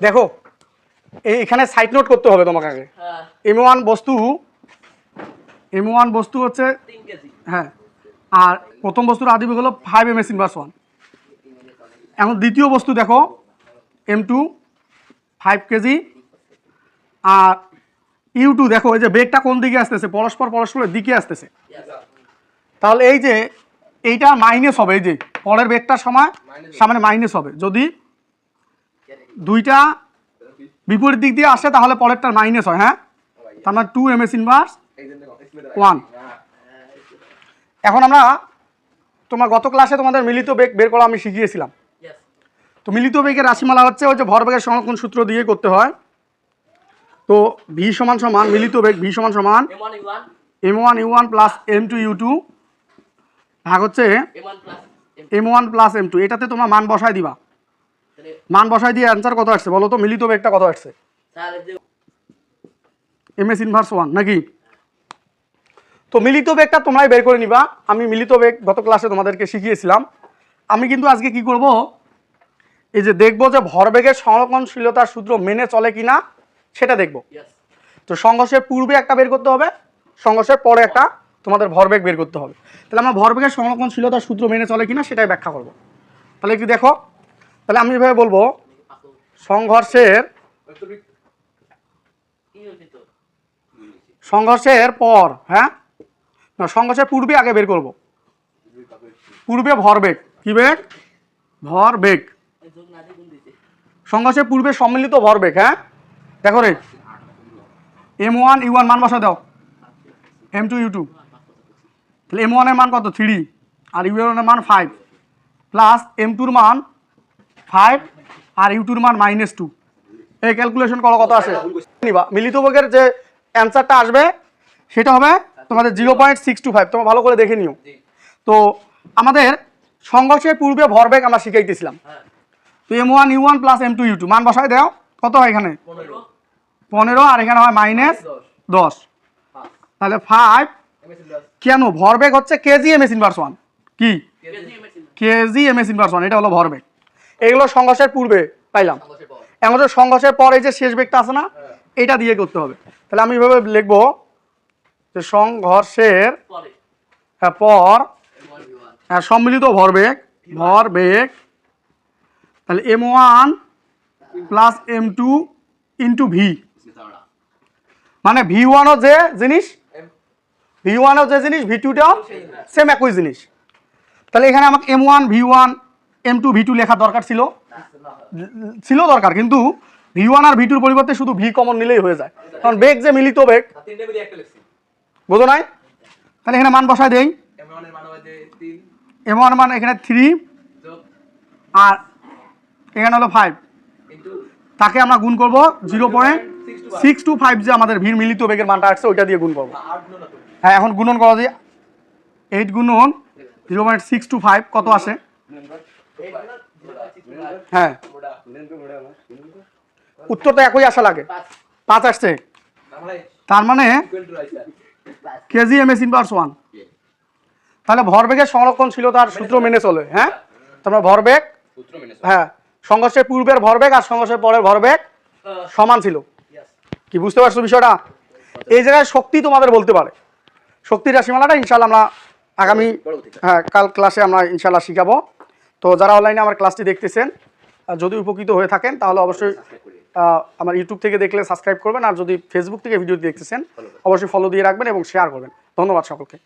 দেখো এই এখানে সাইড নোট করতে হবে তোমাকে আগে। হ্যাঁ। এম ওয়ান বস্তু এম ওয়ান বস্তু হচ্ছে হ্যাঁ আর প্রথম বস্তুর আদিবেগ হলো five M S inverse one এখন দ্বিতীয় বস্তু দেখো এম টু ফাইভ কেজি আর ইউ টু দেখো এই যে বেগটা কোন দিকে আসতেছে? পরস্পর পরস্পরের দিকে আসতেছে। তাহলে এই যে এইটা মাইনাস হবে এই যে পরের বেগটার সময় সামনে মাইনাস হবে। যদি দুইটা বিপরীত দিক দিয়ে আসে তাহলে পরেরটা মাইনাস হয় হ্যাঁ? তার মানে two M S inverse one এখন আমরা তোমার গত ক্লাসে তোমাদের মিলিত বেগ বের করা আমি শিখিয়েছিলাম। তো মিলিত বেগের রাশিমালা হচ্ছে ওই যে ভরবেগের সংরক্ষণ সূত্র দিয়ে করতে হয়। তো ভি সমান সমান মিলিত বেগ ভি সমান সমান M one U one plus M two U two ভাগ হচ্ছে M1 plus M M one plus M two এটাতে তোমার মান বসায় দিবা। মান বসায় দিয়ে অ্যান্সার কত আসছে? বলো তো মিলিত বেগটা কত আসছে? Sir M S inverse one নাকি? তো মিলিত বেগটা তোমরাই বের করে নিবা। আমি মিলিত বেগ গত ক্লাসে তোমাদেরকে শিখিয়েছিলাম। আমি কিন্তু আজকে কি করব? এই যে দেখব যে ভরবেগের সংরক্ষণশীলতার সূত্র মেনে চলে কিনা সেটা দেখব। তো সংঘর্ষের পূর্বে একটা বের করতে হবে সংঘর্ষের পরে একটা তোমাদের ভরবেগ বের করতে হবে। তাহলে আমরা ভরবেগের সংরক্ষণশীলতার সূত্র মেনে চলে কিনা সেটাই ব্যাখ্যা করব। তাহলে একটু দেখো। তাহলে আমি এভাবে বলব, সংঘর্ষের সংঘর্ষের পর হ্যাঁ? না, সংঘর্ষের পূর্বে আগে বের করব। পূর্বে ভরবেগ কি বেগ? ভরবেগ সংঘর্ষের পূর্বে সম্মিলিত ভরবেগ হ্যাঁ? দেখো রে। এম ওয়ান ইউ ওয়ান মান বসা দাও। এম টু ইউ টু তাহলে এম ওয়ানের মান কত? থ্রি আর ইউ ওয়ানের মান ফাইভ প্লাস এম টুর মান ফাইভ আর ইউ টুর মান মাইনাস টু এই ক্যালকুলেশন করো কত আছে নিবা। মিলিত বর্গের যে অ্যান্সারটা আসবে, সেটা হবে তোমাদের zero point six two five তোমরা ভালো করে দেখে নিও। তো আমাদের সংঘর্ষের পূর্বে ভরবেগ আমরা শিখাইতেছিলাম। তো M one U one plus M two U two মান বসায় দাও। কত হয় এখানে? পনেরো। আর এখানে হয় মাইনাস দশ। তাহলে ফাইভ কেন? ভরবেগ হচ্ছে KG M S inverse one কি? KG M S inverse one এটা হলো ভরবেগ এগুলো সংঘর্ষের পূর্বে পাইলাম। এখন হচ্ছে সংঘর্ষের পর এই যে শেষ বেগটা আছে না এটা দিয়ে করতে হবে। তাহলে আমি এভাবে লিখব যে সংঘর্ষের হ্যাঁ, পর। M1 U1 হ্যাঁ, সম্মিলিত ভরবেগ ভরবেগ তাহলে M one plus M two into V মানে ভি ওয়ানও যে জিনিস ভি ওয়ানও যে জিনিস ভি টুটাও সেম একই জিনিস। তাহলে এখানে আমাকে M one V one M two V two লেখা দরকার ছিল। ছিল দরকার কিন্তু ভি ওয়ান আর ভি টুর পরিবর্তে শুধু ভি কমন নিলেই হয়ে যায়। কারণ বেগ যে মিলিত বেগ তিনটে মিলিয়ে একটা লিখছি। বোঝো নাই? তাহলে এখানে মান বসায় দেই। মান এম ওয়ান মান এখানে থ্রি আর এখানে হলো ফাইভ তাকে আমরা গুণ করব zero point six two five যে আমাদের ভিড় মিলিত বেগের মানটা আসছে ওইটা দিয়ে গুণ করব। হ্যাঁ এখন গুণন করা যায় এইট গুণন zero point six two five কত আসে? হ্যাঁ। উত্তর তো একই আসা লাগে। পাঁচ আসছে। তার মানে KG M S inverse one তাহলে ভরবেগের সংরক্ষণশীলতার সূত্র মেনে চলে হ্যাঁ? তোমরা ভরবেগ হ্যাঁ সংঘর্ষের পূর্বের ভরবেগ আর সংঘর্ষের পরের ভরবেগ সমান ছিল। কি বুঝতে পারছ বিষয়টা? এই জায়গায় শক্তি তোমাদের বলতে পারে। শক্তির রাশিমালাটা ইনশাল্লাহ আমরা আগামী হ্যাঁ কাল ক্লাসে আমরা ইনশাল্লাহ শিখাবো। তো যারা অনলাইনে আমার ক্লাসটি দেখতেছেন যদি উপকৃত হয়ে থাকেন তাহলে অবশ্যই আমার ইউটিউব থেকে দেখলে সাবস্ক্রাইব করবেন আর যদি ফেসবুক থেকে ভিডিও দেখতেছেন অবশ্যই ফলো দিয়ে রাখবেন এবং শেয়ার করবেন। ধন্যবাদ সকলকে।